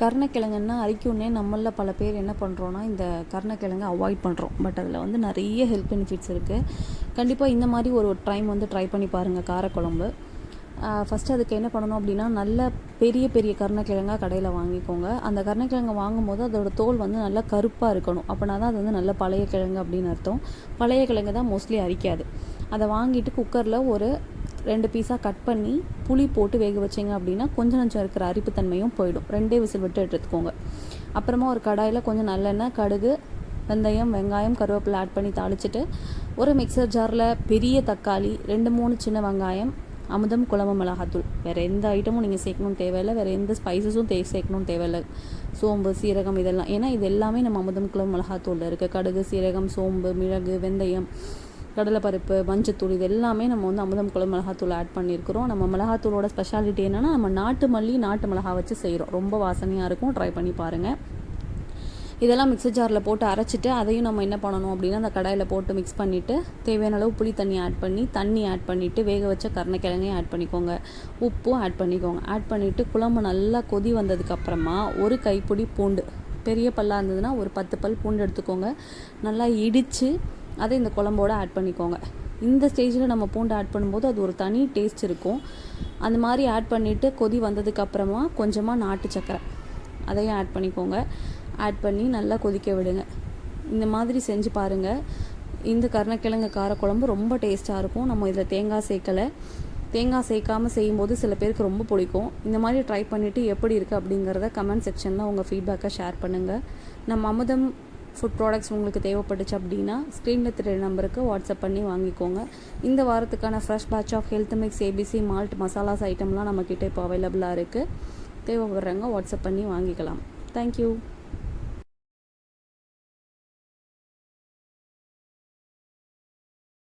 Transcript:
கருணக்கிழங்குன்னா அரிக்குன்னே நம்மளில் பல பேர் என்ன பண்ணுறோன்னா இந்த கருணக்கிழங்கை அவாய்ட் பண்ணுறோம் பட் அதில் வந்து நிறைய ஹெல்த் பெனிஃபிட்ஸ் இருக்குது கண்டிப்பாக இந்த மாதிரி ஒரு டைம் வந்து ட்ரை பண்ணி பாருங்கள் காரக்குழம்பு. ஃபஸ்ட்டு அதுக்கு என்ன பண்ணணும் அப்படின்னா நல்ல பெரிய பெரிய கருணக்கிழங்காக கடையில் வாங்கிக்கோங்க. அந்த கருணக்கிழங்கு வாங்கும்போது அதோட தோல் வந்து நல்லா கருப்பாக இருக்கணும். அப்படின்னா தான் அது வந்து நல்ல பழைய கிழங்கு அப்படின்னு அர்த்தம். பழைய கிழங்கு தான் மோஸ்ட்லி அரிக்காது. அதை வாங்கிட்டு குக்கரில் ஒரு ரெண்டு பீஸாக கட் பண்ணி புளி போட்டு வேக வச்சிங்க அப்படின்னா கொஞ்சம் நஞ்சம் இருக்கிற அரிப்புத்தன்மையும் போயிடும். ரெண்டே விசில் விட்டு எடுத்துக்கோங்க. அப்புறமா ஒரு கடாயில் கொஞ்சம் நல்லெண்ணெய் கடுகு வெந்தயம் வெங்காயம் கருவேப்பிலை ஆட் பண்ணி தாளிச்சிட்டு ஒரு மிக்சர் ஜாரில் பெரிய தக்காளி ரெண்டு மூணு சின்ன வெங்காயம் அமுதம் குழம்பு மிளகாத்தூள். வேறு எந்த ஐட்டமும் நீங்கள் சேர்க்கணும்னு தேவையில்லை. வேறு எந்த ஸ்பைசஸும் தே சேர்க்கணும் தேவையில்லை. சோம்பு சீரகம் இதெல்லாம். ஏன்னா இது எல்லாமே நம்ம அமுதம் குழம்பு மிளகாத்தூளில் இருக்குது கடுகு சீரகம் சோம்பு மிளகு வெந்தயம். கடலைப்பருப்பு மஞ்சத்தூள் இது எல்லாமே நம்ம வந்து அமுதம் குழம்பு மிளகாத்தூள் ஆட் பண்ணியிருக்கிறோம். நம்ம மிளகாத்தூளோட ஸ்பெஷாலிட்டி என்னென்னா நம்ம நாட்டு மல்லி நாட்டு மிளகா வச்சு செய்கிறோம் ரொம்ப வாசனையாக இருக்கும். ட்ரை பண்ணி பாருங்கள் இதெல்லாம் மிக்சர் ஜாரில் போட்டு அரைச்சிட்டு அதையும் நம்ம என்ன பண்ணணும் அப்படின்னா அந்த கடாயில் போட்டு மிக்ஸ் பண்ணிவிட்டு தேவையான அளவு புளி தண்ணி ஆட் பண்ணி தண்ணி ஆட் பண்ணிவிட்டு வேக வச்ச கருணக்கிழங்கையும் ஆட் பண்ணிக்கோங்க. உப்பும் ஆட் பண்ணிக்கோங்க. ஆட் பண்ணிவிட்டு குழம்பு நல்லா கொதி வந்ததுக்கப்புறமா ஒரு கைப்பிடி பூண்டு. பெரிய பல்லாக இருந்ததுன்னா ஒரு பத்து பல் பூண்டு எடுத்துக்கோங்க. நல்லா இடித்து அதை இந்த குழம்போட ஆட் பண்ணிக்கோங்க. இந்த ஸ்டேஜில் நம்ம பூண்டு ஆட் பண்ணும்போது அது ஒரு தனி டேஸ்ட் இருக்கும். அந்த மாதிரி ஆட் பண்ணிவிட்டு கொதி வந்ததுக்கப்புறமா கொஞ்சமாக நாட்டு சக்கரை. அதையும் ஆட் பண்ணிக்கோங்க. ஆட் பண்ணி நல்லா கொதிக்க விடுங்க. இந்த மாதிரி செஞ்சு பாருங்கள் இந்த கருணக்கிழங்கு காரக்குழம்பு ரொம்ப டேஸ்ட்டாக இருக்கும். நம்ம இதில் தேங்காய் சேர்க்கலை. தேங்காய் சேர்க்காமல் செய்யும்போது சில பேருக்கு ரொம்ப பிடிக்கும். இந்த மாதிரி ட்ரை பண்ணிவிட்டு எப்படி இருக்குது அப்படிங்கிறத கமெண்ட் செக்ஷனில் உங்கள் ஃபீட்பேக்கை ஷேர் பண்ணுங்கள் நம்ம அமுதம் ஃபுட் ப்ராடக்ட்ஸ் உங்களுக்கு தேவைப்பட்டுச்சு அப்படின்னா ஸ்க்ரீனில் திரு நம்பருக்கு வாட்ஸ்அப் பண்ணி வாங்கிக்கோங்க. இந்த வாரத்துக்கான fresh batch of health mix ABC malt masalas ஐட்டம்லாம் நம்மக்கிட்ட இப்போ அவைலபிளாக இருக்குது தேவைப்படுறவங்க வாட்ஸ்அப் பண்ணி வாங்கிக்கலாம். தேங்க்யூ